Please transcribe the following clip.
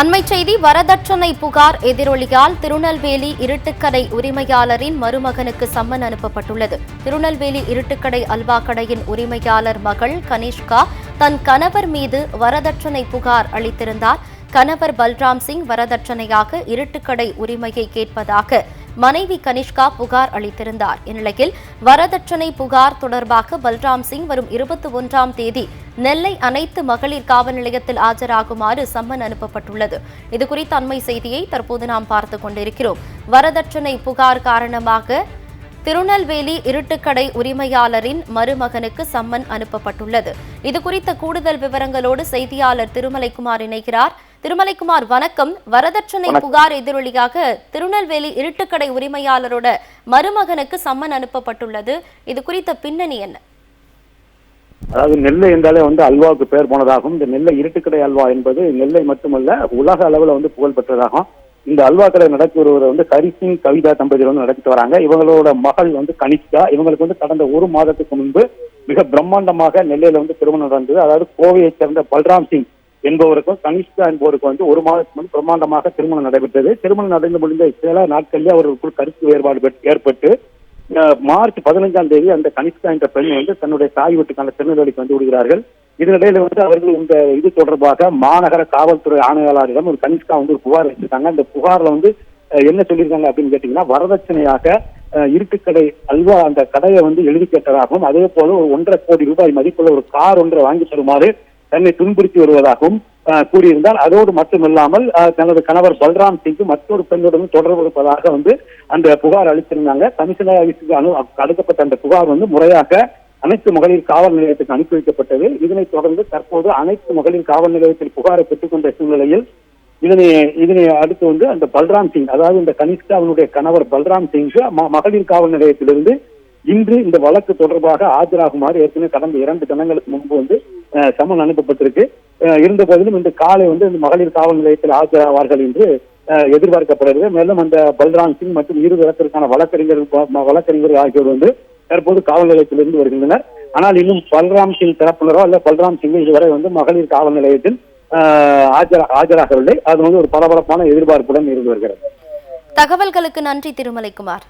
அண்மை செய்தி வரதட்சணை புகார் எதிரொலியால் திருநெல்வேலி இருட்டுக்கடை உரிமையாளரின் மருமகனுக்கு சம்மன் அனுப்பப்பட்டுள்ளது. திருநெல்வேலி இருட்டுக்கடை அல்வா கடையின் உரிமையாளர் மகள் கனிஷ்கா தன் கணவர் மீது வரதட்சணை புகார் அளித்திருந்தார். கணவர் பல்ராம் சிங் வரதட்சணையாக இருட்டுக்கடை உரிமையை கேட்பதாக மனைவி கனிஷ்கா புகார் அளித்திருந்தார். இந்நிலையில் வரதட்சணை புகார் தொடர்பாக பல்ராம் சிங் வரும் இருபத்தி ஒன்றாம் தேதி நெல்லை அனைத்து மகளிர் காவல் நிலையத்தில் ஆஜராகுமாறு சம்மன் அனுப்பப்பட்டுள்ளது. இதுகுறித்த அண்மை செய்தியை தற்போது நாம் பார்த்துக் கொண்டிருக்கிறோம். வரதட்சணை புகார் காரணமாக திருநெல்வேலி இருட்டுக்கடை உரிமையாளரின் மருமகனுக்கு சம்மன் அனுப்பப்பட்டுள்ளது. இதுகுறித்த கூடுதல் விவரங்களோடு செய்தியாளர் திருமலைக்குமார் இணைகிறார். திருமலைக்குமார் வணக்கம். வரதட்சணை புகார் எதிரொலியாக திருநெல்வேலி இருட்டுக்கடை உரிமையாளரோட மருமகனுக்கு சம்மன் அனுப்பப்பட்டுள்ளது. இது குறித்த பின்னணி என்ன? அதாவது நெல்லை என்றாலே வந்து அல்வாவுக்கு பேர் போனதாகும். இந்த நெல்லை இருட்டுக்கடை அல்வா என்பது நெல்லை மட்டுமல்ல உலக அளவில் வந்து புகழ் பெற்றதாகும் இந்த அல்வா கடை நடத்தி வருவதை வந்து ஹரிசிங் கவிதா தம்பதியர் வந்து நடத்திட்டு வராங்க. இவங்களோட மகள் வந்து கனிஷ்கா. இவங்களுக்கு வந்து கடந்த ஒரு மாதத்துக்கு முன்பு மிக பிரம்மாண்டமாக நெல்லையில வந்து திருமணம் நடந்தது. அதாவது கோவையைச் சேர்ந்த பல்ராம் சிங் என்பவருக்கும் கனிஷ்கா என்பவருக்கும் வந்து ஒரு மாதத்துக்கு முன்பு பிரம்மாண்டமாக திருமணம் நடைபெற்றது. திருமணம் நடந்து முடிந்த சில நாட்களிலே அவர்களுக்குள் கருத்து வேறுபாடு ஏற்பட்டு மார்ச் பதினைஞ்சாம் தேதி அந்த கனிஷ்கா என்ற பெண் வந்து தன்னுடைய தாய் வீட்டுக்கான திருநெல்வேலிக்கு வந்து விடுகிறார்கள். இதனிடையில வந்து அவர்கள் இந்த இது தொடர்பாக மாநகர காவல்துறை ஆணையாளரிடம் ஒரு கனிஷ்கா வந்து ஒரு புகார் வச்சிருக்காங்க அந்த புகார்ல வந்து என்ன சொல்லியிருக்காங்க அப்படின்னு கேட்டீங்கன்னா வரதட்சணையாக இருட்டுக்கடை அல்வா அந்த கடையை வந்து எழுதி கேட்டதாகவும் அதே போல ஒரு ஒன்றரை கோடி ரூபாய் மதிப்புள்ள ஒரு கார் ஒன்றை வாங்கி தருமாறு தன்னை துன்புறுத்தி வருவதாகவும் கூறியிருந்தால் கூறியிருந்தார். அதோடு மட்டுமில்லாமல் தனது கணவர் பல்ராம் சிங் மற்றொரு பெண்ணுடன் தொடர்பு இருப்பதாக வந்து அந்த புகார் அளித்திருந்தாங்க. கமிஷனர் அனு அளிக்கப்பட்ட அந்த புகார் வந்து முறையாக அனைத்து மகளிர் காவல் நிலையத்துக்கு அனுப்பி வைக்கப்பட்டது. இதனைத் தொடர்ந்து தற்போது அனைத்து மகளிர் காவல் நிலையத்தில் புகாரை பெற்றுக்கொண்ட சூழ்நிலையில் இதனை இதனை அடுத்து வந்து அந்த பல்ராம் சிங் அதாவது இந்த கனிஷ்காவினுடைய கணவர் பல்ராம் சிங் மகளிர் காவல் நிலையத்திலிருந்து இன்று இந்த வழக்கு தொடர்பாக ஆஜராகுமாறு ஏற்கனவே கடந்த இரண்டு தினங்களுக்கு முன்பு வந்து சமன் அனுப்பப்பட்டிருக்கு. இருந்த போதிலும் இந்த காலை வந்து இந்த மகளிர் காவல் நிலையத்தில் ஆஜராவார்கள் என்று அஹ், எதிர்பார்க்கப்படுகிறது. மேலும் அந்த பல்ராம் சிங் மற்றும் இரு தரப்பிற்கான வழக்கறிஞர் வழக்கறிஞர் ஆகியோர் வந்து தற்போது காவல் நிலையத்திலிருந்து வருகின்றனர். ஆனால் இன்னும் பல்ராம் சிங் தரப்பினரோ அல்ல பல்ராம் சிங் இதுவரை வந்து மகளிர் காவல் நிலையத்தில் ஆஜரா ஆஜராகவில்லை. அது வந்து ஒரு பரபரப்பான எதிர்பார்ப்புடன் இருந்து வருகிறது. தகவல்களுக்கு நன்றி திருமலைக்குமார்